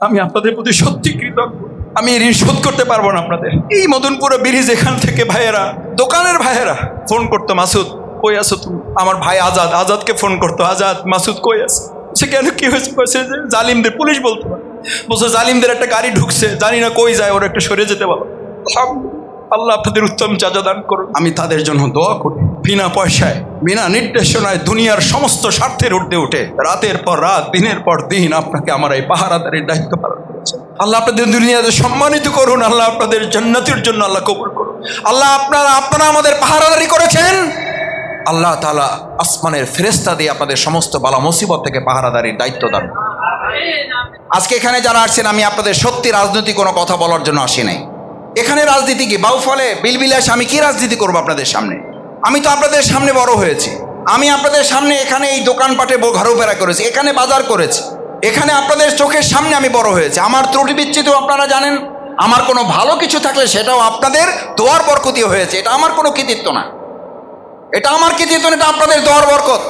আমি আপনাদের প্রতি সত্যি কৃতজ্ঞ। আমি ঋণ শোধ করতে পারব না আপনাদের। এই মদনপুরে ব্রিজ এখান থেকে ভাইয়েরা, দোকানের ভাইয়েরা ফোন করতো, মাসুদ, কই আছো তুমি? আমার ভাই আজাদ, আজাদকে ফোন করতো, আজাদ, মাসুদ কই আছে? সে কেন কি হয়েছে? বলছে যে জালিমদের, পুলিশ বলতো। বলছে, জালিমদের একটা গাড়ি ঢুকছে, জানি না কই যায়, ওরা একটু সরে যেতে বলো। আল্লাহ আপনাদের উত্তম চাজা দান করুন। আমি তাদের জন্য দোয়া করি। বিনা পয়সায়, বিনা নির্দেশনায় দুনিয়ার সমস্ত স্বার্থের ঊর্ধ্বে উঠে রাতের পর রাত, দিনের পর দিন আপনাকে আমার এই পাহারাদারির দায়িত্ব পালন করেছেন আল্লাহ আপনাদের দুনিয়াতে সম্মানিত করুন, আল্লাহ আপনাদের জান্নাতের জন্য আল্লাহ কবুল করুন। আল্লাহ আপনারা আপনারা আমাদের পাহারাদারি করেছেন। আল্লাহ তাআলা আসমানের ফেরেস্তা দিয়ে আপনাদের সমস্ত বালা মুসিবত থেকে পাহারাদারির দায়িত্ব দান আজকে এখানে যারা আসছেন, আমি আপনাদের সত্যি রাজনৈতিক কোনো কথা বলার জন্য আসি নাই। এখানে রাজনীতি কি? বাউফলে বিলবিলাস আমি কি রাজনীতি করব আপনাদের সামনে? আমি তো আপনাদের সামনে বড় হয়েছি। আমি আপনাদের সামনে এখানে এই দোকানপাটে ঘরোফেরা করেছি এখানে বাজার করেছি। এখানে আপনাদের চোখের সামনে আমি বড় হয়েছি। আমার ত্রুটি বিচ্ছিত আপনারা জানেন। আমার কোনো ভালো কিছু থাকলে সেটাও আপনাদের দোয়ার বরকতি হয়েছে। এটা আমার কোনো কৃতিত্ব না। এটা আমার কৃতিত্ব না, এটা আপনাদের দোয়ার বরকত।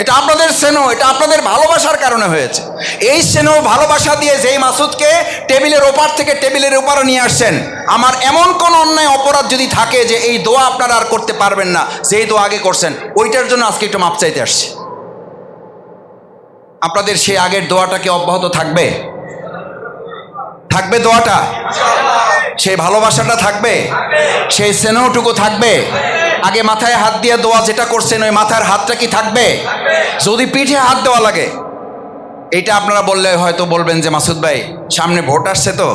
এটা আপনাদের স্নেহ, এটা আপনাদের ভালোবাসার কারণে হয়েছে। এই স্নেহ, ভালোবাসা দিয়ে যেই মাসুদকে টেবিলের ওপার থেকে টেবিলের ওপারে নিয়ে আসছেন, আমার এমন কোন অন্যায়, অপরাধ যদি থাকে যে এই দোয়া আপনারা আর করতে পারবেন না, যেই দোয়া আগে করছেন, ওইটার জন্য আজকে একটু মাপ চাইতে আসছি। আপনাদের সেই আগের দোয়াটা কি অব্যাহত থাকবে? থাকবে দোয়াটা? সেই ভালোবাসাটা থাকবে? সেই স্নেহটুকু থাকবে? আগে মাথায় হাত দিয়ে দোয়া যেটা করছেন, ওই মাথার হাতটা কি থাকবে? যদি পিঠে হাত দেওয়া লাগে। এটা আপনারা বললে হয়তো বলবেন যে, মাসুদ ভাই, সামনে ভোট আসছে তো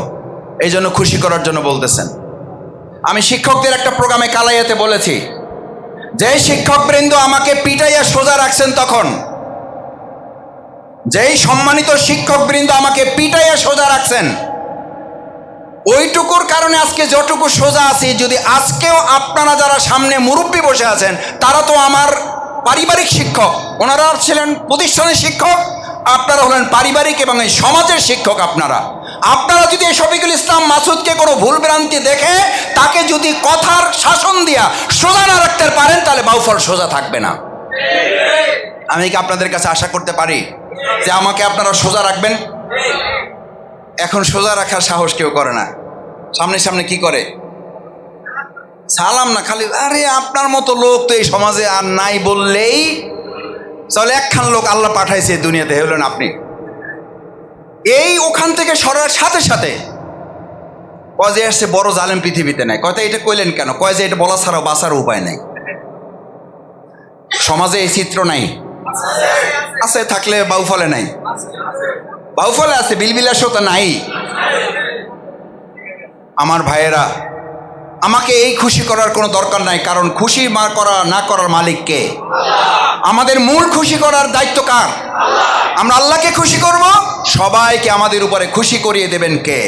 এই জন্য খুশি করার জন্য বলতেছেন। আমি শিক্ষকদের একটা প্রোগ্রামে কালাইয়াতে বলেছি, যে শিক্ষকবৃন্দ আমাকে পিটাইয়া সোজা রাখছেন তখন, যেই সম্মানিত শিক্ষকবৃন্দ আমাকে পিটাইয়া সোজা রাখছেন ওইটুকুর কারণে আজকে যতটুকু সোজা আছি, যদি আজকেও আপনারা যারা সামনে মুরব্বী বসে আছেন, তারা তো আমার পারিবারিক শিক্ষক। ওনারা ছিলেন প্রতিষ্ঠানের শিক্ষক, আপনারা হলেন পারিবারিক এবং এই সমাজের শিক্ষক আপনারা। আপনারা যদি এই শফিকুল ইসলাম মাসুদকে কোনো ভুল ভ্রান্তি দেখে, তাকে যদি কথার শাসন দিয়া সোজা না রাখতে পারেন, তাহলে বাউফল সোজা থাকবে না। আমি কি আপনাদের কাছে আশা করতে পারি যে আমাকে আপনারা সোজা রাখবেন? এখন সোজা রাখার সাহস কেউ করে না। সামনে সামনে কি করে? সালাম না, খালি, আরে, আপনার মতো লোক তো এই সমাজে আর নাই বললেই চলে। একখান লোক আল্লাহ পাঠাইছে দুনিয়াতে হলেন আপনি। এই ওখান থেকে সরার সাথে সাথে কয় যে আসছে বড় জালেম পৃথিবীতে নাই। কয়টা এটা কইলেন কেন? কয় যে এটা বলা ছাড়াও বাঁচার উপায় নাই। সমাজে এই চিত্র নাই। আছে, থাকলে বাউফলে নাই। বাউফলে আছে বিলবিলাসতা নাই। আমার ভাইয়েরা, আমাকে এই খুশি করার কোনো দরকার নাই, কারণ খুশি মা করা, না করার মালিক কে? আমাদের মূল খুশি করার দায়িত্ব কার? আমরা আল্লাহকে খুশি করব, সবাইকে আমাদের উপরে খুশি করিয়ে দেবেন কে?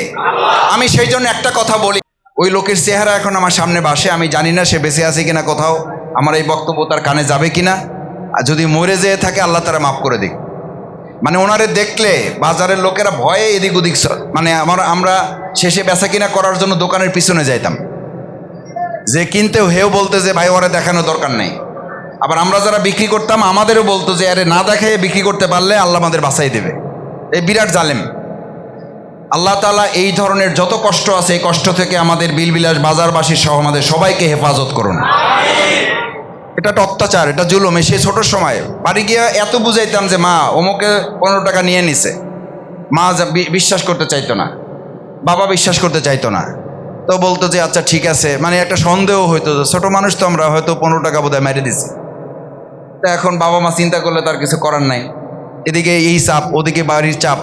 আমি সেই জন্য একটা কথা বলি, ওই লোকের চেহারা এখন আমার সামনে বাসে আমি জানি না সে বেঁচে আছে কিনা কোথাও, আমার এই বক্তব্য তার কানে যাবে কিনা, আর যদি মরে যেয়ে থাকে, আল্লাহ তারা মাফ করে দিক। মানে ওনারে দেখলে বাজারের লোকেরা ভয়ে এদিক ওদিক মানে আমার, আমরা শেষে বেচা কিনা করার জন্য দোকানের পিছনে যাইতাম। যে কিনতে হেও বলতে যে, ভাই, ওরা দেখানো দরকার নেই। আবার আমরা যারা বিক্রি করতাম, আমাদেরও বলতো যে, আরে, না দেখাই বিক্রি করতে পারলে আল্লাহ আমাদের বাঁচাই দেবে। এই বিরাট জালেম। আল্লাহ তালা এই ধরনের যত কষ্ট আছে, এই কষ্ট থেকে আমাদের বিলবিলাস বাজারবাসী সহ আমাদের সবাইকে হেফাজত করুন। এটা একটা অত্যাচার, এটা জুলুম। সেই ছোটোর সময় বাড়ি গিয়ে এত বুঝাইতাম যে, মা, অমুকে পনেরো টাকা নিয়ে নিছে। মা বিশ্বাস করতে চাইতো না। বাবা বিশ্বাস করতে চাইতো না। তো বলতো যে আচ্ছা ঠিক আছে। মানে একটা সন্দেহ হইতো ছোটো মানুষ তো আমরা হয়তো পনেরো টাকা বোধহয় মেরে দিছি। তো এখন বাবা মা চিন্তা করলে তার কিছু করার নাই। এদিকে এই চাপ, ওদিকে বাড়ির চাপ।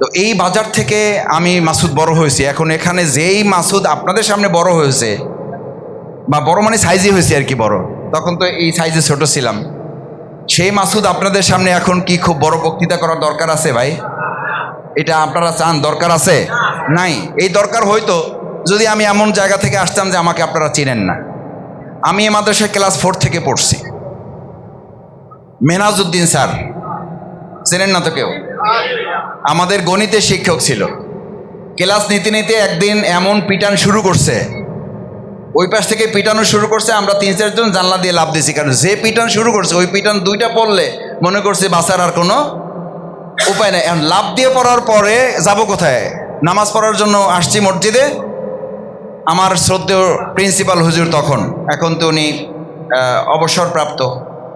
তো এই বাজার থেকে আমি মাসুদ বড় হয়েছি। এখন এখানে যেই মাসুদ আপনাদের সামনে বড় হয়েছে বা বড় মানে সাইজে হয়েছে আর কি বড়। তখন তো এই সাইজে ছোট ছিলাম। সেই মাসুদ আপনাদের সামনে এখন কি খুব বড় বক্তৃতা করার দরকার আছে ভাই? এটা আপনারা চান? দরকার আছে? নাই। এই দরকার হয়তো যদি আমি এমন জায়গা থেকে আসতাম যে আমাকে আপনারা চিনেন না। আমি এ মাদ্রাসায় ক্লাস ফোর থেকে পড়ছি। মেনাজউদ্দিন স্যার। চেনেন না তো কেউ? আমাদের গণিতের শিক্ষক ছিল। ক্লাস নিতে নিতে একদিন এমন পিটান শুরু করছে। ওই পাশ থেকে পিটানো শুরু করছে, আমরা তিন চারজন জানলা দিয়ে লাভ দিয়েছি। কারণ যে পিটান শুরু করছে, ওই পিটান দুইটা পড়লে মনে করছে বাঁচার আর কোনো উপায় নেই। এখন লাভ দিয়ে পড়ার পরে যাব কোথায়? নামাজ পড়ার জন্য আসছি মসজিদে। আমার শ্রদ্ধেয় প্রিন্সিপাল হুজুর তখন। এখন তো উনি অবসরপ্রাপ্ত।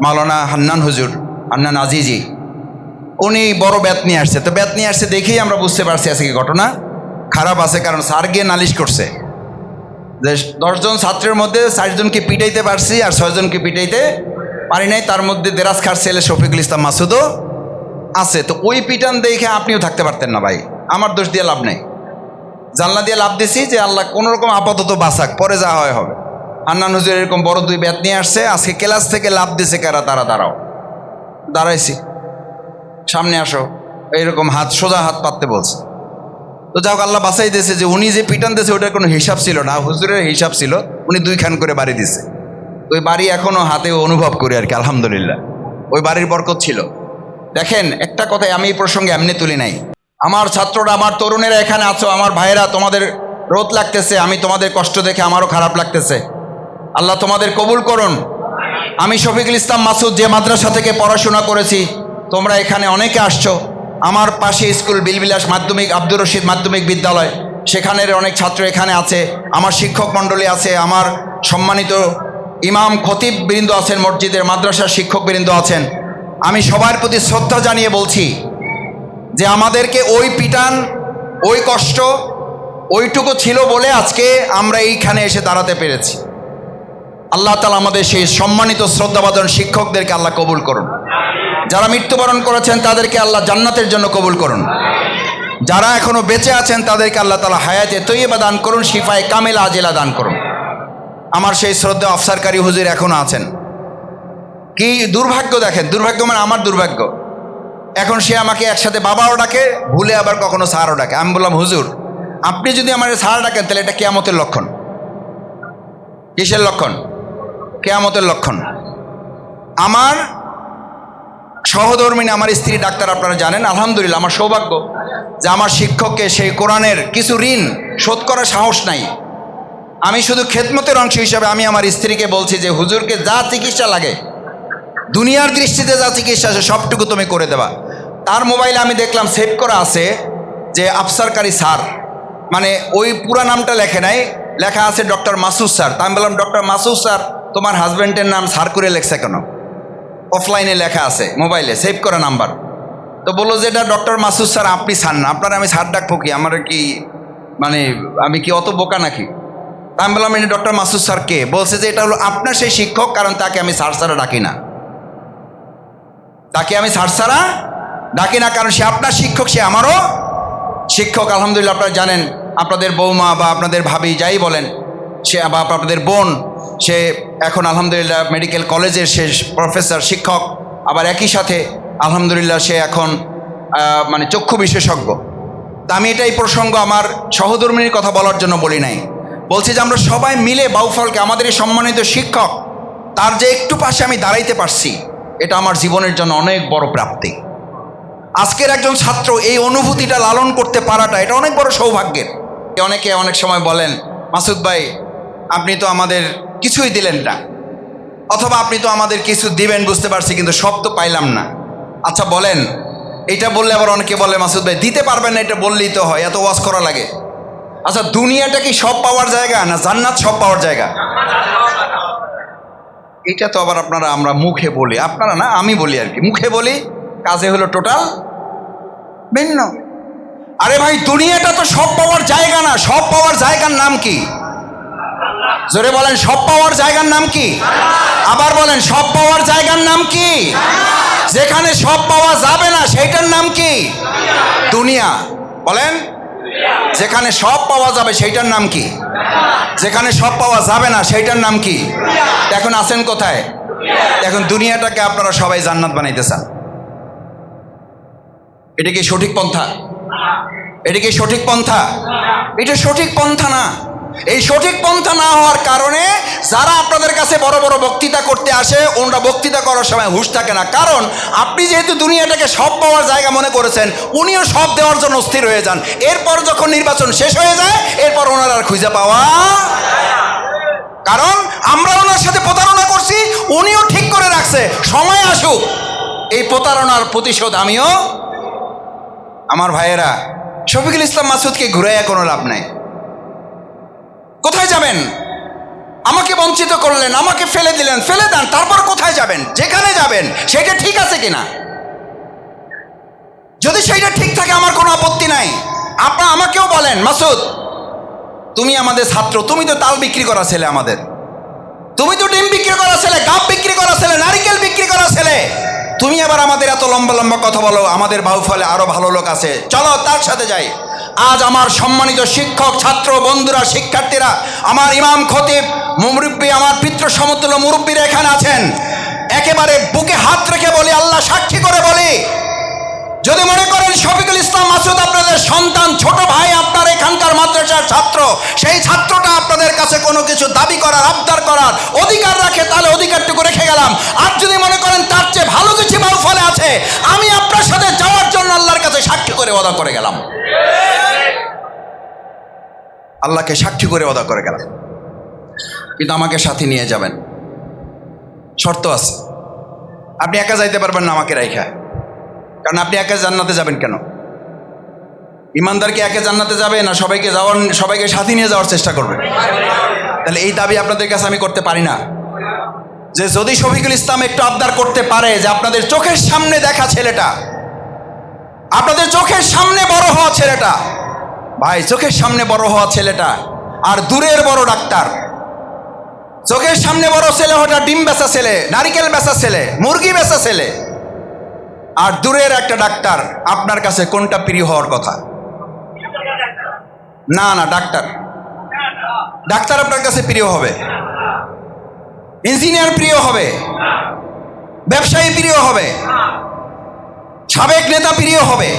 মাওলানা হান্নান হুজুর, হান্নান আজিজি। উনি বড় ব্যাত নিয়ে আসছে। তো ব্যাত নিয়ে আসছে দেখেই আমরা বুঝতে পারছি আজকে ঘটনা। খারাপ আছে কারণ স্যার গিয়ে নালিশ করছে। দশজন ছাত্রের মধ্যে ষাটজনকে পিটাইতে পারছি আর ছয়জনকে পিটাইতে পারি নাই। তার মধ্যে দেরাজ খার ছেলে শফিকুল ইসলাম মাসুদও আছে। তো ওই পিটান দেখে আপনিও থাকতে পারতেন না ভাই। আমার দোষ দিয়ে লাভ নেই। জানলা দিয়ে লাভ দিছি যে আল্লাহ কোনো রকম আপাতত বাঁচাক, পরে যা হয় হবে। হান্নান হুজুর এরকম বড় দুই ব্যাট নিয়ে আসছে, আজকে ক্লাস থেকে লাভ দিছে কারা? তারা দাঁড়াও। দাঁড়াইছি। সামনে আসো। এইরকম হাত, সোজা হাত পাততে বলছে। তো যাও আল্লাহ বাঁচাই দিয়েছে যে উনি যে পিটান দিয়েছে ওটার কোনো হিসাব ছিল না। হুজুরের হিসাব ছিল, উনি দুইখান করে বাড়ি দিছে। ওই বাড়ি এখনও হাতে অনুভব করি আর কি, আলহামদুলিল্লাহ। ওই বাড়ির বরকত ছিল। দেখেন, একটা কথাই আমি এই প্রসঙ্গে এমনি তুলি নাই। আমার ছাত্ররা, আমার তরুণেরা এখানে আছো, আমার ভাইয়েরা, তোমাদের রোদ লাগতেছে, আমি তোমাদের কষ্ট দেখে আমারও খারাপ লাগতেছে। আল্লাহ তোমাদের কবুল করুন। আমি শফিকুল ইসলাম মাসুদ যে মাদ্রাসা থেকে পড়াশোনা করেছি, তোমরা এখানে অনেকে আসছো। আমার পাশে স্কুল বিলবিলাস মাধ্যমিক, আব্দুর রশিদ মাধ্যমিক বিদ্যালয়। সেখানের অনেক ছাত্র এখানে আছে, আমার শিক্ষক মণ্ডলী আছে, আমার সম্মানিত ইমাম খতিব বৃন্দ আছেন মসজিদের মাদ্রাসার শিক্ষক বৃন্দ আছেন। আমি সবার প্রতি শ্রদ্ধা জানিয়ে বলছি যে আমাদেরকে ওই পিটান, ওই কষ্ট, ওইটুকু ছিল বলে আজকে আমরা এইখানে এসে দাঁড়াতে পেরেছি। আল্লাহ তালা আমাদের সেই সম্মানিত শ্রদ্ধাবাদন শিক্ষকদেরকে আল্লাহ কবুল করুন। যারা মৃত্যুবরণ করেছেন, তাদেরকে আল্লাহ জান্নাতের জন্য কবুল করুন। যারা এখনও বেঁচে আছেন, তাদেরকে আল্লাহ তালা হায়াতে তৈবা দান করুন, শিফায় কামেলা আজেলা দান করুন। আমার সেই শ্রদ্ধা অফসারকারী হুজুর এখনও আছেন। কি দুর্ভাগ্য দেখেন, দুর্ভাগ্য মানে আমার দুর্ভাগ্য। এখন সে আমাকে একসাথে বাবাও ডাকে, ভুলে আবার কখনো স্যারও ডাকে। আমি বললাম, হুজুর, আপনি যদি আমার স্যার ডাকেন, তাহলে এটা কেয়ামতের লক্ষণ। কিসের লক্ষণ? কেয়ামতের লক্ষণ। আমার সহধর্মিনী আমার স্ত্রী ডাক্তার আপনারা জানেন, আলহামদুলিল্লাহ, আমার সৌভাগ্য যে আমার শিক্ষককে সেই কোরআনের কিছু ঋণ শোধ করার সাহস নাই। আমি শুধু খেদমতের অংশ হিসাবে আমি আমার স্ত্রীকে বলছি যে, হুজুরকে যা চিকিৎসা লাগে, দুনিয়ার দৃষ্টিতে যা চিকিৎসা আছে, সবটুকু তুমি করে দেবা। তার মোবাইলে আমি দেখলাম সেভ করা আছে যে, আফসারকারী স্যার মানে ওই পুরা নামটা লেখে নাই, লেখা আছে ডক্টর মাসুদ স্যার। তা আমি বললাম, ডক্টর মাসুদ স্যার, তোমার হাজব্যান্ডের নাম স্যার করে লেখছে কেন? অফলাইনে লেখা আছে মোবাইলে সেভ করা নাম্বার। তো বলল যে, এটা ডক্টর মাসুদ স্যার, আপনি স্যার না, আপনার আমি স্যার ডাকবো কি আমার কি মানে আমি কি অত বোকা নাকি? আমি বললাম এটা ডক্টর মাসুদ স্যার কে? বলছে যে, এটা হলো আপনার সেই শিক্ষক, কারণ তাকে আমি স্যার স্যারা ডাকি না। তাকে আমি স্যার স্যারা ডাকি না, কারণ সে আপনার শিক্ষক, সে আমারও শিক্ষক। আলহামদুলিল্লাহ, আপনারা জানেন, আপনাদের বৌমা বা আপনাদের ভাবি যাই বলেন, সে বা আপনাদের বোন সে এখন আলহামদুলিল্লাহ মেডিকেল কলেজের সে প্রফেসর, শিক্ষক, আবার একই সাথে আলহামদুলিল্লাহ সে এখন মানে চক্ষু বিশেষজ্ঞ। তা আমি এটাই প্রসঙ্গ আমার সহধর্মিনীর কথা বলার জন্য বলি নাই। বলছি যে আমরা সবাই মিলে বাউফলকে, আমাদের এই সম্মানিত শিক্ষক, তার যে একটু পাশে আমি দাঁড়াইতে পারছি, এটা আমার জীবনের জন্য অনেক বড় প্রাপ্তি। আজকের একজন ছাত্র এই অনুভূতিটা লালন করতে পারাটা, এটা অনেক বড় সৌভাগ্যের। অনেকে অনেক সময় বলেন, মাসুদ ভাই, আপনি তো আমাদের কিছুই দিলেন না। অথবা আপনি তো আমাদের কিছু দিবেন, বুঝতে পারছি, কিন্তু সব তো পাইলাম না। আচ্ছা বলেন, এটা বললে আবার অনেকে বলে, মাসুদ ভাই, দিতে পারবেন না, এটা বললেই তো হয়, এত ওয়াজ করা লাগে। আচ্ছা দুনিয়াটা কি সব পাওয়ার জায়গা, না জান্নাত সব পাওয়ার জায়গা? এটা তো আবার আপনারা, আমরা মুখে বলি। আপনারা না, আমি বলি আর কি। মুখে বলি, কাজে হলো টোটাল ভিন্ন। আরে ভাই, দুনিয়াটা তো সব পাওয়ার জায়গা না, সব পাওয়ার জায়গার নাম কি? জোরে বলেন, সব পাওয়ার জায়গার নাম কি? আবার বলেন, সব পাওয়ার জায়গার নাম কি? যেখানে সব পাওয়া যাবে না, সেইটার নাম কি? দুনিয়া। বলেন, যেখানে সব পাওয়া যাবে, সেইটার নাম কি? যেখানে সব পাওয়া যাবে না, সেইটার নাম কি? এখন আছেন কোথায়? এখন দুনিয়াটাকে আপনারা সবাই জান্নাত বানাইতে চান। এটা কি সঠিক পন্থা? এটা কি সঠিক পন্থা? এটা সঠিক পন্থা না। এই সঠিক পন্থা না হওয়ার কারণে যারা আপনাদের কাছে বড় বড় বক্তৃতা করতে আসে, ওনারা বক্তৃতা করার সময় হুশ থাকে না। কারণ আপনি যেহেতু দুনিয়াটাকে সব পাওয়ার জায়গা মনে করেছেন, উনিও সব দেওয়ার জন্য অস্থির হয়ে যান। এরপর যখন নির্বাচন শেষ হয়ে যায়, এরপর ওনার আর খুঁজে পাওয়া কারণ আমরা ওনার সাথে প্রতারণা করছি, উনিও ঠিক করে রাখছে। সময় আসুক। এই প্রতারণার প্রতিশোধ আমিও, আমার ভাইয়েরা, শফিকুল ইসলাম মাসুদকে ঘুরাইয়া কোনো লাভ নাই। কোথায় যাবেন? আমাকে বঞ্চিত করলেন, আমাকে ফেলে দিলেন, ফেলে দেন, তারপর কোথায় যাবেন? যেখানে যাবেন, সেটা ঠিক আছে কিনা? যদি সেইটা ঠিক থাকে, আমার কোনো আপত্তি নাই। আপনারা আমাকেও বলেন, মাসুদ, তুমি আমাদের ছাত্র, তুমি তো তাল বিক্রি করা ছেলে আমাদের। তুমি তো ডিম বিক্রি করা ছেলে, গাপ বিক্রি করা ছেলে, নারিকেল বিক্রি করা ছেলে। তুমি আবার আমাদের এত লম্বা লম্বা কথা বলো, আমাদের বাহুফলে আরও ভালো লোক আছে। চলো, তার সাথে যাই। আজ আমার সম্মানিত শিক্ষক, ছাত্র, বন্ধুরা, শিক্ষার্থীরা, আমার ইমাম খতিব, মুরব্বী, আমার পিতৃ সমতুল্য মুরব্বীরা এখানে আছেন। একেবারে বুকে হাত রেখে বলি, আল্লাহ সাক্ষী করে বলি যদি মনে করেন শফিকুল ইসলাম মাসুদ আপনাদের সন্তান, ছোট ভাই আপনার এখানকার মাদ্রাসার ছাত্র, সেই ছাত্রটা আপনাদের কাছে কোনো কিছু দাবি করার, আবদার করার অধিকার রাখে, তাহলে অধিকারটুকু রেখে গেলাম। আর যদি মনে করেন তার চেয়ে ভালো কিছু ফলে আছে, আমি আপনার সাথে যাওয়ার জন্য আল্লাহর কাছে সাক্ষী করে অদা করে গেলাম। আল্লাহকে সাক্ষী করে অদা করে গেলাম। কিন্তু আমাকে সাথে নিয়ে যাবেন। শর্ত আছে। আপনি একা যাইতে পারবেন না আমাকে রাইখা। কারণ আপনি একা জান্নাতে যাবেন কেন? ইমানদার কি একে জান্নাতে যাবে না সবাইকে যাওয়ার, সবাইকে সাথে নিয়ে যাওয়ার চেষ্টা করবে? তাহলে এই দাবি আপনাদের কাছে আমি করতে পারি না। যে যদি শফিকুল ইসলাম একটু আবদার করতে পারে যে আপনাদের চোখের সামনে দেখা ছেলেটা, আপনাদের চোখের সামনে বড় হওয়া ছেলেটা, ভাই, চোখের সামনে বড় হওয়া ছেলেটা আর দূরের বড় ডাক্তার, চোখের সামনে বড় ছেলে ওটা ডিম বেচা ছেলে, নারিকেল বেচা ছেলে, মুরগি বেচা ছেলে আর দূরের একটা ডাক্তার আপনার কাছে কোনটা প্রিয় হওয়ার কথা? না না, ডাক্তার। ডাক্তার আপনার কাছে প্রিয় হবে। ইঞ্জিনিয়ার প্রিয় হবে। ব্যবসায়ী প্রিয় হবে। সাবেক নেতা প্রিয় হবে।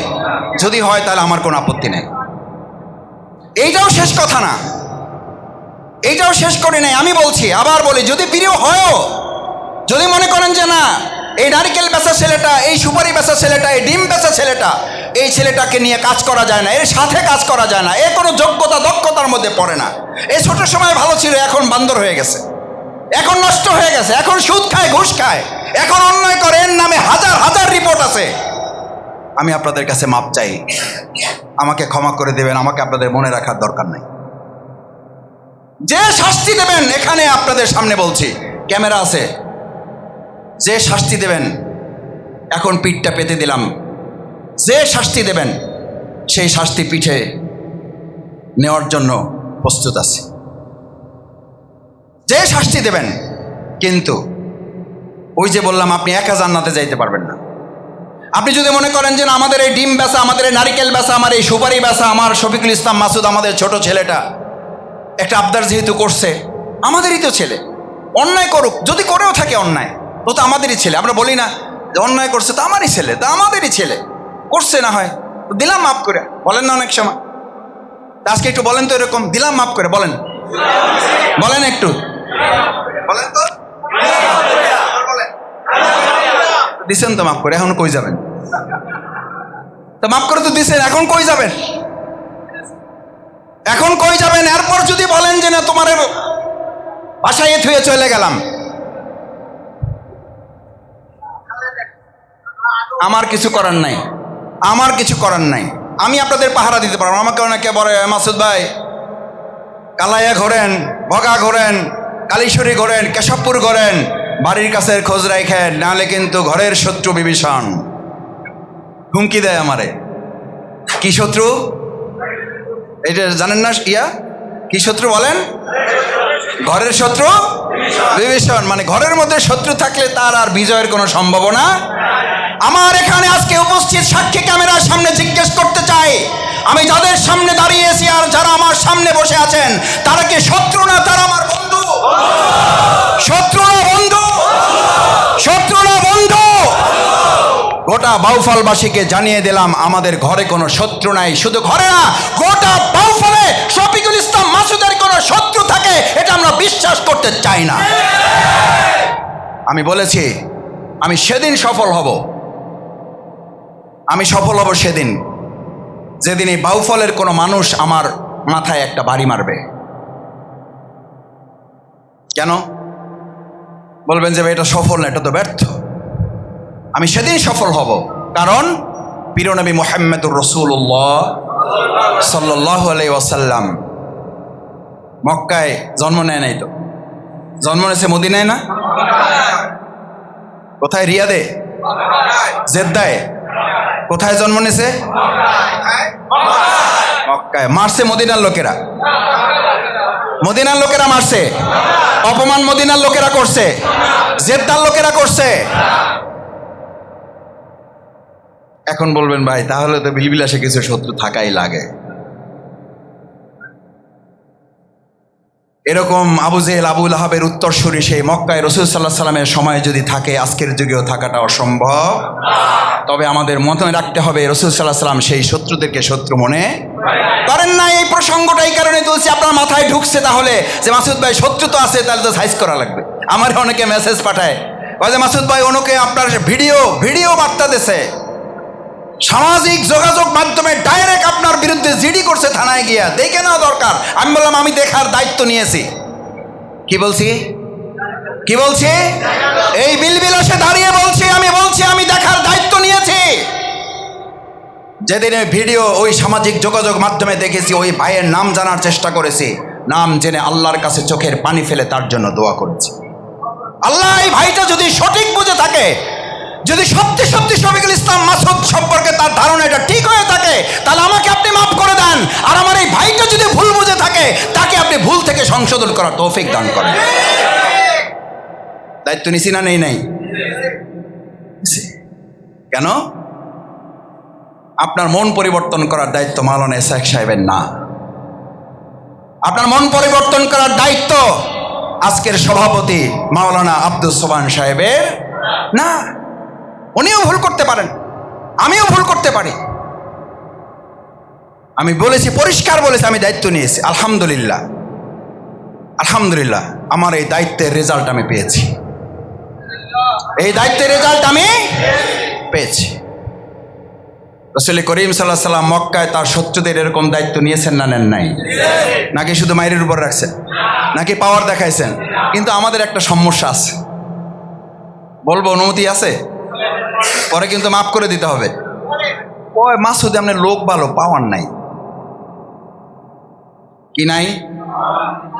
যদি হয় তাহলে আমার কোনো আপত্তি নেই। এইটাও শেষ কথা না। এইটাও শেষ করে নেই। আমি বলছি, আবার বলি, যদি প্রিয় হয়ও, যদি মনে করেন যে না এই নারিকেল বেচা ছেলেটা, এই সুপারি বেচা ছেলেটা, এই ডিম বেচা ছেলেটা, এই ছেলেটাকে নিয়ে কাজ করা যায় না, এর সাথে কাজ করা যায় না এ কোনো যোগ্যতা, দক্ষতার মধ্যে পড়ে না। এই ছোট সময় ভালো ছিল, এখন বান্দর হয়ে গেছে। এখন নষ্ট হয়ে গেছে, এখন সুদ খায়, ঘুষ খায়। এখন অন্যায় করে, এর নামে হাজার হাজার রিপোর্ট আছে। আমি আপনাদের কাছে মাপ চাই। আমাকে ক্ষমা করে দেবেন, আমাকে আপনাদের মনে রাখার দরকার নাই। যে শাস্তি দেবেন, এখানে আপনাদের সামনে বলছি। ক্যামেরা আছে। যে শাস্তি দেবেন, এখন পিঠটা পেতে দিলাম। যে শাস্তি দেবেন, সেই শাস্তি পিঠে নেওয়ার জন্য প্রস্তুত আছে। যে শাস্তি দেবেন, কিন্তু ওই যে বললাম, আপনি একা জান্নাতে যাইতে পারবেন না। আপনি যদি মনে করেন যে আমাদের এই ডিম বেচা, আমাদের এই নারিকেল বেচা, আমার এই সুপারি বেচা, আমার শফিকুল ইসলাম মাসুদ, আমাদের ছোট ছেলেটা, একটা আবদার যেহেতু করছে, আমাদেরই তো ছেলে। অন্যায় করুক, যদি করেও থাকে অন্যায়। ও তো আমাদেরই ছেলে, আমরা বলি না, যে অন্যায় করছে তো আমারই ছেলে, তা আমাদেরই ছেলে। করছে না হয়, তো দিলাম মাফ করে, বলেন না অনেক সময়। আজকে একটু বলেন তো এরকম, দিলাম মাফ করে, বলেন। বলেন একটু। বলেন তো। দিছেন তো মাফ করে, এখন কই যাবেন? তো মাফ করে তো দিছেন, এখন কই যাবেন? এখন কই যাবেন? এরপর যদি বলেন যে না, তোমার বাসায় থুয়ে চলে গেলাম। আমার কিছু করার নাই। আমার কিছু করার নাই। আমি আপনাদের পাহারা দিতে পারব আমাকে অনেকে বলে মাসুদ ভাই, কালাইয়া ঘোরেন, ভগা ঘোরেন, কালীশ্বরী ঘোরেন, কেশবপুর ঘোরেন, বাড়ির কাছের খোঁজ রাখেন নাহলে কিন্তু ঘরের শত্রু বিভীষণ। হুমকি দেয় আমারে। কি শত্রু? এটা জানেন না ইয়া? কি শত্রু বলেন? ঘরের শত্রু? বিভীষণ। মানে ঘরের মধ্যে শত্রু থাকলে তার আর বিজয়ের কোনো সম্ভাবনা আমার এখানে আজকে উপস্থিত সাক্ষী ক্যামেরার সামনে জিজ্ঞেস করতে চাই। আমি যাদের সামনে দাঁড়িয়েছি আর যারা আমার সামনে বসে আছেন, তারা কি শত্রু না তারা আমার বন্ধু? শত্রু না বন্ধু? শত্রু না বন্ধু? গোটা বাউফলবাসীকে জানিয়ে দিলাম, আমাদের ঘরে কোনো শত্রু নাই। শুধু ঘরে না, গোটা বাউফলে শফিকুল ইসলাম মাসুদের কোনো শত্রু থাকে, এটা আমরা বিশ্বাস করতে চাই না। আমি বলেছি, আমি সেদিন সফল হব। আমি সফল হব সেদিন। যেদিন এই বাউফলের কোনো মানুষ আমার মাথায় একটা বাড়ি মারবে। কেন? বলবেন যে ভাই, এটা সফল না, এটা তো ব্যর্থ। আমি সেদিন সফল হব। কারণ পিরনবী মোহাম্মদুর রসুল্লাহ সাল্লাহ আলাই ওয়াসাল্লাম মক্কায় জন্ম নেয় নাই তো। জন্ম নিয়েছে মদিনায় না? কোথায়? রিয়াদে? জেদ্দায়। কোথায় জন্ম মক্কায়। মারছে মদিনার লোকেরা। মদিনার লোকেরা মারছে। অপমান মদিনার লোকেরা করছে। জেদ্দার লোকেরা করছে। এখন বলবেন, ভাই, তাহলে তো বিলবিলাসে কিছু শত্রু থাকাই লাগে। এরকম আবু জেহেল আবুল আহাবের উত্তরসূরি সেই মক্কায় রসুল সাল্লাহ সাল্লামের সময় যদি থাকে, আজকের যুগেও থাকাটা অসম্ভব। তবে আমাদের মনে রাখতে হবে, রসুল সাল্লাহ সাল্লাম সেই শত্রুদেরকে শত্রু মনে করেন না এই প্রসঙ্গটা এই কারণে তুলছি, আপনার মাথায় ঢুকছে তাহলে যে মাসুদ ভাই শত্রু তো আছে, তাহলে তো সাইজ করা লাগবে। আমার অনেকে মেসেজ পাঠায় মাসুদ ভাই অনেকে আপনার ভিডিও ভিডিও বার্তা দেছে। সামাজিক যোগাযোগ মাধ্যমে ডাইরেক্ট আপনার বিরুদ্ধে জিডি করছে থানায় গিয়া। দেখে নেওয়া দরকার। আমি বললাম, আমি দেখার দায়িত্ব নিয়েছি। কি বলছি? কি বলছি? এই বিল বিলবিলাসে দাঁড়িয়ে বলছি, আমি বলছি, আমি দেখার দায়িত্ব নিয়েছি। যেদিন ভিডিও, ওই সামাজিক যোগাযোগ মাধ্যমে দেখেছি, ওই ভাইয়ের নাম জানার চেষ্টা করেছি। নাম জেনে আল্লাহর কাছে চোখের পানি ফেলে তার জন্য দোয়া করেছি। আল্লাহ, এই ভাইটা যদি সঠিক বুঝে থাকে যদি সত্যি সত্যি শফিকুল ইসলাম মাসুদ সম্পর্কে তার ধারণা এটা ঠিক হয়ে থাকে, তাহলে আমাকে আপনি মাফ করে দেন। আর আমার এই ভাইটা যদি ভুল বুঝে থাকে, তাকে আপনি ভুল থেকে সংশোধন করার তৌফিক দান করেন। দায়িত্ব নিছি না নেই নাই? কেন? আপনার মন পরিবর্তন করার দায়িত্ব মাওলানা এসাক সাহেবের না। আপনার মন পরিবর্তন করার দায়িত্ব আজকের সভাপতি মাওলানা আব্দুল সোবান সাহেবের না। উনিও ভুল করতে পারেন। আমিও ভুল করতে পারি। আমি বলেছি, পরিষ্কার বলেছি, আমি দায়িত্ব নিয়েছি। আলহামদুলিল্লাহ। আলহামদুলিল্লাহ, আমার এই দায়িত্বের রেজাল্ট আমি পেয়েছি। এই দায়িত্বের রেজাল্ট আমি পেয়েছি। রসুল করিম সাল্লাহ সাল্লাম মক্কায় তার শত্রুদের এরকম দায়িত্ব নিয়েছেন না নেন নাই? নাকি শুধু মায়ের উপর রাখছেন? নাকি পাওয়ার দেখাইছেন? কিন্তু আমাদের একটা সমস্যা আছে। বলব অনুমতি আছে? পরে কিন্তু মাফ করে দিতে হবে। ওই মাসুদ আপনার লোক ভালো পাওয়ার নাই। কি নাই?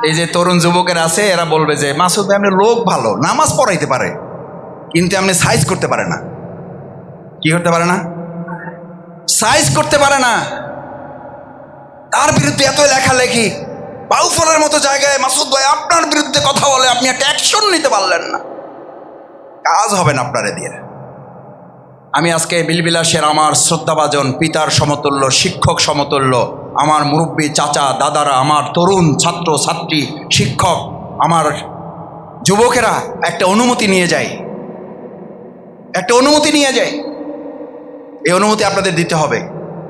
এই যে তরুণ যুবকের আছে, এরা বলবে যে, মাসুদ ভাই আপনার লোক ভালো, নামাজ পড়াইতে পারে, কিন্তু আপনি সাইজ করতে পারে না। কি করতে পারে না? সাইজ করতে পারে না। তার বিরুদ্ধে এত লেখালেখি, বাউফলের মতো জায়গায় মাসুদ ভাই আপনার বিরুদ্ধে কথা বলে আপনি একটা অ্যাকশন নিতে পারলেন না। কাজ হবে না আপনারে দিয়ে। আমি আজকে বিলবিলাসের আমার শ্রদ্ধাভাজন, পিতার সমতুল্য, শিক্ষক সমতুল্য, আমার মুরব্বী, চাচা, দাদারা, আমার তরুণ, ছাত্র, ছাত্রী, শিক্ষক, আমার যুবকেরা একটা অনুমতি নিয়ে যায়। একটা অনুমতি নিয়ে যায়। এই অনুমতি আপনাদের দিতে হবে।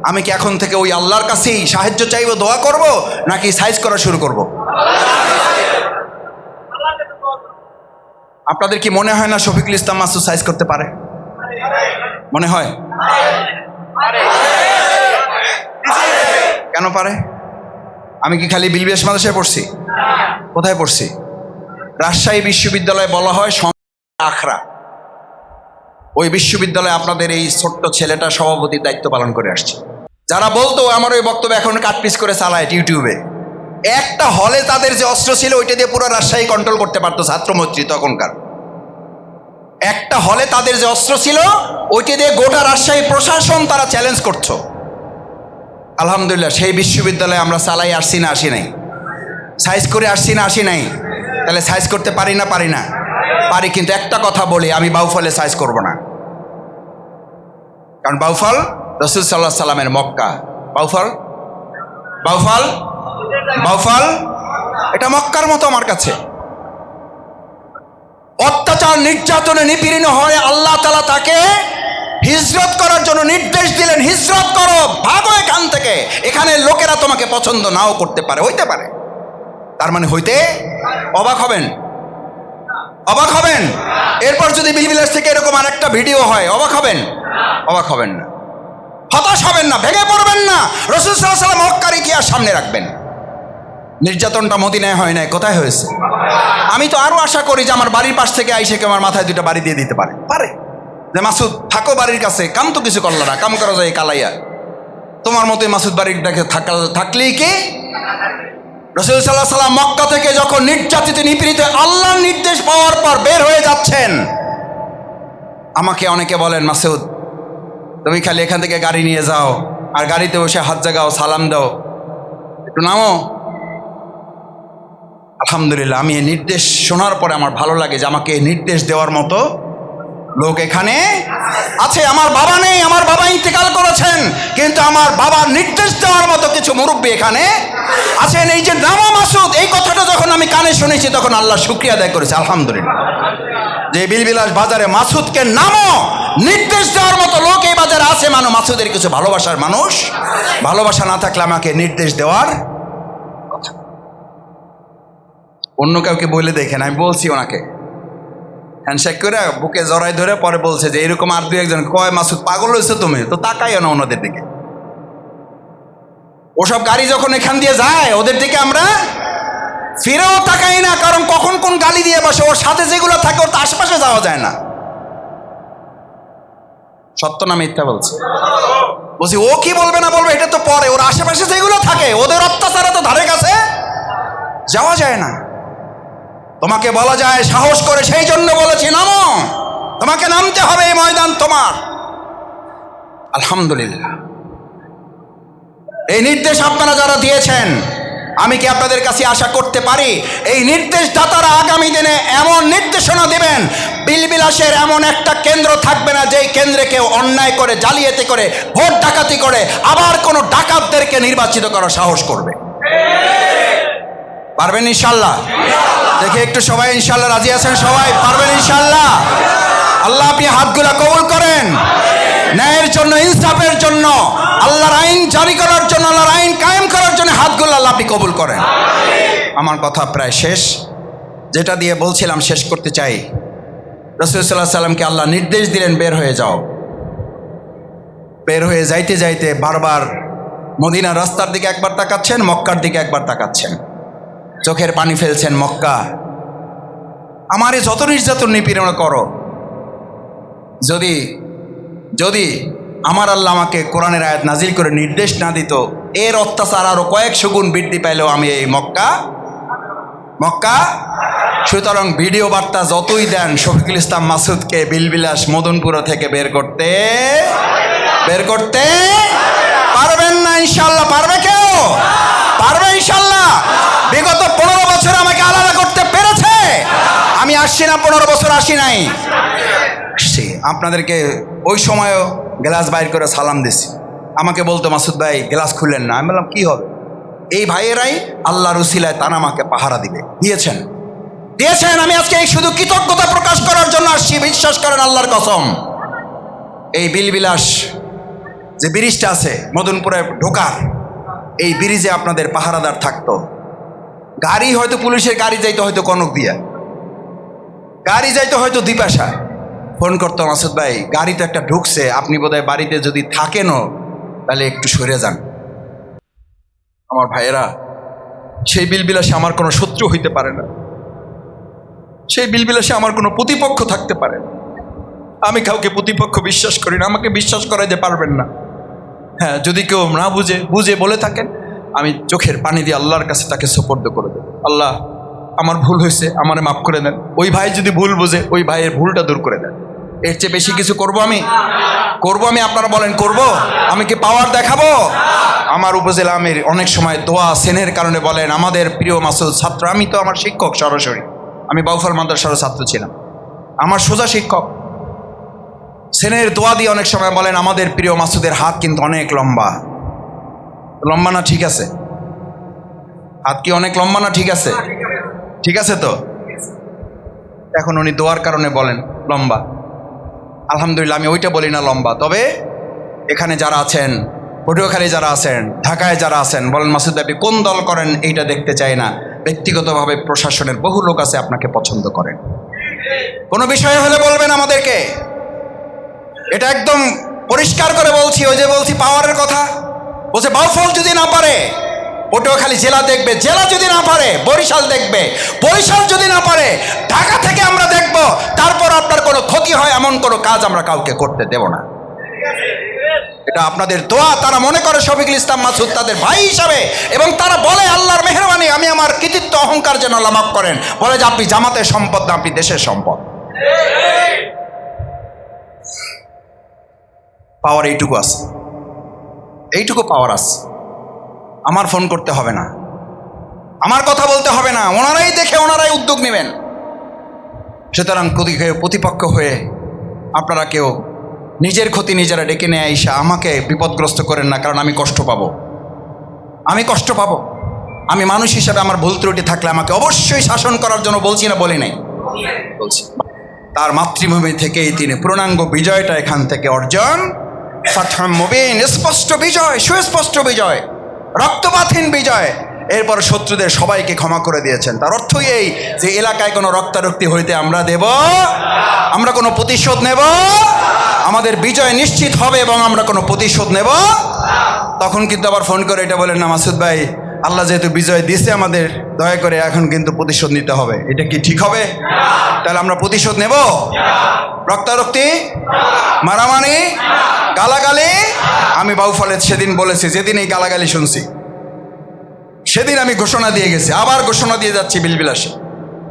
আমি কি এখন থেকে ওই আল্লাহর কাছেই সাহায্য চাইব, দোয়া করব, নাকি সাইজ করা শুরু করব? আপনাদের কি মনে হয় না শফিকুল ইসলাম মাসুদ সাইজ করতে পারে? মনে হয়? কেন পারে? আমি কি খালি বিলবেশ মাদ্রাসায় পড়ছি? কোথায় পড়ছি? রাজশাহী বিশ্ববিদ্যালয়ে বলা হয় আখড়া। ওই বিশ্ববিদ্যালয়ে আপনাদের এই ছোট্ট ছেলেটা সভাপতির দায়িত্ব পালন করে আসছে। যারা বলতো আমার ওই বক্তব্য এখন কাটপিস করে চালায় ইউটিউবে। একটা হলে তাদের যে অস্ত্র ছিল ওইটা দিয়ে পুরো রাজশাহী কন্ট্রোল করতে পারতো ছাত্রমৈত্রী তখনকার। একটা হলে তাদের যে অস্ত্র ছিল, ওইটি দিয়ে গোটা রাজশাহী প্রশাসন তারা চ্যালেঞ্জ করছ। আলহামদুলিল্লাহ, সেই বিশ্ববিদ্যালয়ে আমরা চালাই আসছি না, আসি নাই। সাইজ করে আসছি না, আসি নাই। তাহলে সাইজ করতে পারি না পারি না। পারি কিন্তু একটা কথা বলি, আমি বাউফলে সাইজ করব না। কারণ বাউফল রসুল সাল্লাহ সাল্লামের মক্কা। বাউফল? বাউফল? বাউফল? এটা মক্কার মতো আমার কাছে। অত্যাচার, নির্যাতনে নিপীড়িত হয় আল্লাহ তালা তাকে হিজরত করার জন্য নির্দেশ দিলেন, হিজরত করো, ভাগো এখান থেকে। এখানে লোকেরা তোমাকে পছন্দ নাও করতে পারে, হইতে পারে। তার মানে হইতে অবাক হবেন? অবাক হবেন? এরপর যদি বিলবিলাস থেকে এরকম আর একটা ভিডিও হয়, অবাক হবেন? অবাক হবেন না। হতাশ হবেন না, ভেঙে পড়বেন না। রসুল সাল্লাহ সাল্লাম মক্কার ইতিহাস সামনে রাখবেন? নির্যাতনটা মদিনায় হয় নাই, কোথায় হয়েছে? আমি তো আরও আশা করি যে আমার বাড়ির পাশ থেকে আইসে কেউ আমার মাথায় দুটো বাড়ি দিয়ে দিতে পারে। পারে। যে মাসুদ, থাকো বাড়ির কাছে, কাম তো কিছু করল না, কাম করা যায় কালাইয়া। তোমার মতোই মাসুদ বাড়ির ডাকে থাকা- থাকলেই কি? রসুল সাল্লাহ সাল্লাম মক্কা থেকে যখন নির্যাতিত, নিপীড়িত, আল্লাহর নির্দেশ পাওয়ার পর বের হয়ে যাচ্ছেন, আমাকে অনেকে বলেন, মাসুদ, তুমি খালি এখান থেকে গাড়ি নিয়ে যাও, আর গাড়িতে বসে হাত জাগাও, সালাম দাও, একটু নামো। আলহামদুলিল্লাহ, আমি এই নির্দেশ শোনার পরে আমার ভালো লাগে যে আমাকে নির্দেশ দেওয়ার মতো লোক এখানে আছে। আমার বাবা নেই, আমার বাবা ইন্তেকাল করেছেন, কিন্তু আমার বাবার নির্দেশ দেওয়ার মতো কিছু মুরব্বী এখানে আছেন। এই যে নামা মাসুদ, এই কথাটা যখন আমি কানে শুনেছি, তখন আল্লাহ শুক্রিয়া আদায় করেছে, আলহামদুলিল্লাহ। যে বিলবিলাস বাজারে মাসুদকে নামো, নির্দেশ দেওয়ার মতো লোক এই বাজারে আছে। মানো মাসুদের কিছু ভালোবাসার মানুষ। ভালোবাসা না থাকলে আমাকে নির্দেশ দেওয়ার কথা। অন্য কাউকে বলে দেখেন, আমি বলছি ওনাকে। হ্যান্ডশেক করে বুকে জড়াই ধরে পরে বলছে যে, এরকম আর দু একজন, কয় মাসুদ, পাগল হয়েছে তুমি, তো তাকাইও না ওনাদের দিকে। ওসব গাড়ি যখন এখান দিয়ে যায়, ওদের দিকে আমরা ফিরেও তাকাই না, কারণ কখন কোন গালি দিয়ে বসে, ওর সাথে যেগুলো থাকে, ওর তো আশেপাশে যাওয়া যায় না। সত্য না মিথ্যা বলছে? বলছি, ও কি বলবে না বলবে, এটা তো পরে, ওর আশেপাশে যেগুলো থাকে, ওদের অত্যাচারে তো ধারে কাছে যাওয়া যায় না। তোমাকে বলা যায়, সাহস করে সেই জন্য বলেছি, নামো। তোমাকে নামতে হবে এই ময়দান তোমার। আলহামদুলিল্লাহ। এই নির্দেশ আপনারা যারা দিয়েছেন, আমি কি আপনাদের কাছে আশা করতে পারি? এই নির্দেশদাতারা আগামী দিনে এমন নির্দেশনা দেবেন, বিলবিলাসের এমন একটা কেন্দ্র থাকবে না, যেই কেন্দ্রে কেউ অন্যায় করে, জালিয়াতি করে, ভোট ডাকাতি করে, আবার কোনো ডাকাতদেরকে নির্বাচিত করার সাহস করবে। পারবেন ইনশাল্লাহ দেখে একটু সবাই ইনশাল্লাহ রাজি আছেন? সবাই পারবেন ইনশাল্লাহ আল্লাহ আপনি হাতগুলা কবুল করেন। ন্যায়ের জন্য, ইনসাফের জন্য, আল্লাহর আইন জারি করার জন্য, আল্লাহর আইন কায়েম করার জন্য হাতগুলো আল্লাহ আপনি কবুল করেন। আমার কথা প্রায় শেষ। যেটা দিয়ে বলছিলাম শেষ করতে চাই। রসুল্লাহ সাল্লামকে আল্লাহ নির্দেশ দিলেন, বের হয়ে যাও। বের হয়ে যাইতে যাইতে বারবার মদিনা রাস্তার দিকে একবার তাকাচ্ছেন, মক্কার দিকে একবার তাকাচ্ছেন। চোখের পানি ফেলছেন মক্কা। আমারে যত নির্যাতন নিপীড়ন করো। যদি যদি আমার আল্লাহ আমাকে কোরআনের আয়াত নাজিল করে নির্দেশ না দিত, এর অত্যাচার আরও কয়েকশো গুণ বৃদ্ধি পাইলেও আমি এই মক্কা মক্কা? সুতরাং ভিডিও বার্তা যতই দেন শফিকুল ইসলাম মাসুদকে বিলবিলাস মদনপুর থেকে বের করতে বের করতে পারবেন না ইনশাল্লাহ পারবে কেউ? পারবে ইনশাল্লাহ বিগত আসছি না পনেরো বছর আসি নাই। আসছি আপনাদেরকে ওই সময়ও গ্লাস বাইর করে সালাম দিছি। আমাকে বলতো, মাসুদ ভাই, গ্লাস খুললেন না। আমি বললাম, কি হবে? এই ভাইয়েরাই আল্লাহ রুসিলায় তান আমাকে পাহারা দিবে। দিয়েছেন। দিয়েছেন। আমি আজকে এই শুধু কৃতজ্ঞতা প্রকাশ করার জন্য আসছি। বিশ্বাস করেন আল্লাহর কসম। এই বিলবিলাস যে ব্রিজটা আছে, মদনপুরে ঢোকার, এই ব্রিজে আপনাদের পাহারাদার থাকতো। গাড়ি হয়তো পুলিশের গাড়ি যাইতো, হয়তো কনক দিয়া। গাড়ি যাইতো হয়তো দিপাশা ফোন করতো মাসুদ ভাই গাড়ি তো একটা ঢুকছে, আপনি বোধহয় বাড়িতে যদি থাকেনও, তাহলে একটু সরে যান। আমার ভাইয়েরা, সেই বিলবিলাসে আমার কোনো শত্রু হইতে পারে না। সেই বিলবিলাসে আমার কোনো প্রতিপক্ষ থাকতে পারে না। আমি কাউকে প্রতিপক্ষ বিশ্বাস করি না, আমাকে বিশ্বাস করাইতে পারবেন না। হ্যাঁ যদি কেউ না বুঝে বুঝে বলে থাকেন, আমি চোখের পানি দিয়ে আল্লাহর কাছে তাকে সোপর্দ করে দেব। আল্লাহ আমার ভুল হয়েছে, আমারে মাফ করে দেন। ওই ভাই যদি ভুল বুঝে, ওই ভাইয়ের ভুলটা দূর করে দেন। এর চেয়ে বেশি কিছু করব আমি? করব আমি, আপনারা বলেন, করব? আমি কি পাওয়ার দেখাবো? আমার উপজেলা আমির অনেক সময় দোয়া সেনের কারণে বলেন, আমাদের প্রিয় মাসুদ ছাত্র, আমি তো আমার শিক্ষক সরাসরি। আমি বাউফল মাদ্রাসার ছাত্র ছিলাম। আমার সোজা শিক্ষক। সেনের দোয়া দিয়ে অনেক সময় বলেন, আমাদের প্রিয় মাসুদের হাত কিন্তু অনেক লম্বা। লম্বা না ঠিক আছে? হাত কি অনেক লম্বা না ঠিক আছে? ঠিক আছে তো? এখন উনি দোয়ার কারণে বলেন, লম্বা। আলহামদুলিল্লাহ, আমি ওইটা বলি না লম্বা। তবে এখানে যারা আছেন, পটুয়াখালী যারা আছেন, ঢাকায় যারা আছেন, বলেন মাসুদ আপনি কোন দল করেন এইটা দেখতে চাই না। ব্যক্তিগতভাবে প্রশাসনের বহু লোক আছে আপনাকে পছন্দ করেন। কোনো বিষয় হলে বলবেন আমাদেরকে? এটা একদম পরিষ্কার করে বলছি, ওই যে বলছি পাওয়ারের কথা। বলছে, বাউফল যদি না পারে পটুয়াখালী জেলা দেখবে। জেলা যদি না পারে, বরিশাল দেখবে। বরিশাল যদি না পারে, ঢাকা থেকে আমরা দেখব, তারপর আপনার কোনো ক্ষতি হয়, এমন কোনো কাজ আমরা কাউকে করতে দেব না। এটা আপনাদের দোয়া, তারা মনে করে শফিকুল ইসলাম মাসুদ তাদের ভাই হিসাবে, এবং তারা বলে, আল্লাহর মেহরবানি, আমি আমার কৃতিত্ব, অহংকার যেন লামাপ করেন। বলে যে, আপনি জামাতের সম্পদ না, আপনি দেশের সম্পদ। পাওয়ার এইটুকু আছে। এইটুকু পাওয়ার আছে। আমার ফোন করতে হবে না। আমার কথা বলতে হবে না। ওনারাই দেখে, ওনারাই উদ্যোগ নেবেন। সুতরাং প্রতি- প্রতিপক্ষ হয়ে আপনারা কেউ নিজের ক্ষতি নিজেরা ডেকে নিয়ে আইসা আমাকে বিপদগ্রস্ত করেন না, কারণ আমি কষ্ট পাব। আমি কষ্ট পাবো। আমি মানুষ হিসাবে আমার ভুল ত্রুটি থাকলে আমাকে অবশ্যই শাসন করার জন্য বলছি না, বলি নাই। বলছি। তার মাতৃভূমি থেকেই তিনি পূর্ণাঙ্গ বিজয়টা এখান থেকে অর্জন। স্পষ্ট বিজয়, সুস্পষ্ট বিজয়। রক্তপাতহীন বিজয়। এরপর শত্রুদের সবাইকে ক্ষমা করে দিয়েছেন। তার অর্থই এই যে এলাকায় কোনো রক্তারক্তি হইতে আমরা দেব, আমরা কোনো প্রতিশোধ নেব, আমাদের বিজয় নিশ্চিত হবে এবং আমরা কোনো প্রতিশোধ নেব। তখন কিন্তু আবার ফোন করে এটা বলেন না মাসুদ ভাই আল্লাহ যেহেতু বিজয় দিয়েছে আমাদের, দয়া করে এখন কিন্তু প্রতিশোধ নিতে হবে। এটা কি ঠিক হবে? তাহলে আমরা প্রতিশোধ নেব? রক্তারক্তি? মারামারি? গালাগালি? আমি বাউফলের সেদিন বলেছি, যেদিন এই গালাগালি শুনছি, সেদিন আমি ঘোষণা দিয়ে গেছি, আবার ঘোষণা দিয়ে যাচ্ছি বিলবিলাসে।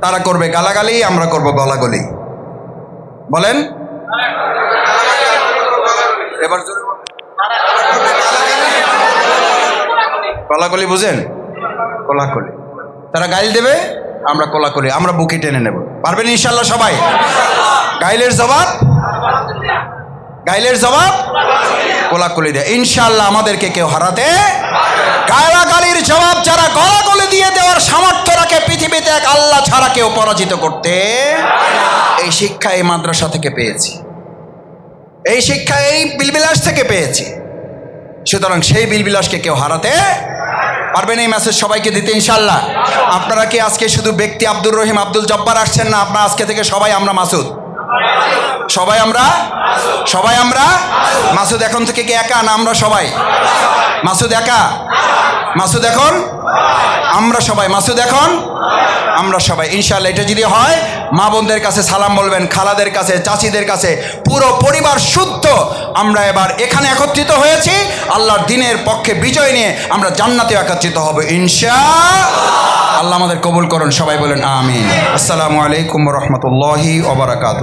তারা করবে গালাগালি, আমরা করব গলাগলি। বলেন? এবার জোরে। কলাকলি বুঝেন? কোলাকলি। তারা গাইল দেবে, আমরা কোলাকলি, আমরা বুকে টেনে নেব। পারবেন ইনশাল্লাহ সবাই? গাইলের জবাব? গাইলের জবাব? কোলাকলি দেয়। ইনশাল্লাহ আমাদেরকে কেউ হারাতে গালাগালির জবাব যারা গলাগলি দিয়ে দেওয়ার সামর্থ্য রাখে, পৃথিবীতে এক আল্লাহ ছাড়া কেউ পরাজিত করতে এই শিক্ষা এই মাদ্রাসা থেকে পেয়েছি। এই শিক্ষা এই বিলবিলাস থেকে পেয়েছি। সুতরাং সেই বিলবিলাসকে কেউ হারাতে পারবেন এই মেসেজ সবাইকে দিতে ইনশাল্লাহ আপনারা কি আজকে শুধু ব্যক্তি আব্দুর রহিম, আব্দুল জব্বার আসছেন না? আপনারা আজকে থেকে সবাই আমরা মাসুদ। সবাই আমরা? সবাই আমরা? মাসুদ এখন থেকে কি একা না আমরা সবাই? মাসুদ একা? মাসুদ এখন? আমরা সবাই, মাসুদ এখন? আমরা সবাই। ইনশাল্লাহ এটা যদি হয়, মা বোনদের কাছে সালাম বলবেন, খালাদের কাছে, চাচিদের কাছে, পুরো পরিবার শুদ্ধ। আমরা এবার এখানে একত্রিত হয়েছি। আল্লাহর দিনের পক্ষে বিজয় নিয়ে আমরা জান্নাতে একত্রিত হব ইনশা আল্লাহ আমাদের কবুল করুন, সবাই বলেন, আমিন। আসসালামু আলাইকুম রহমতুল্লাহি ওবরাকাত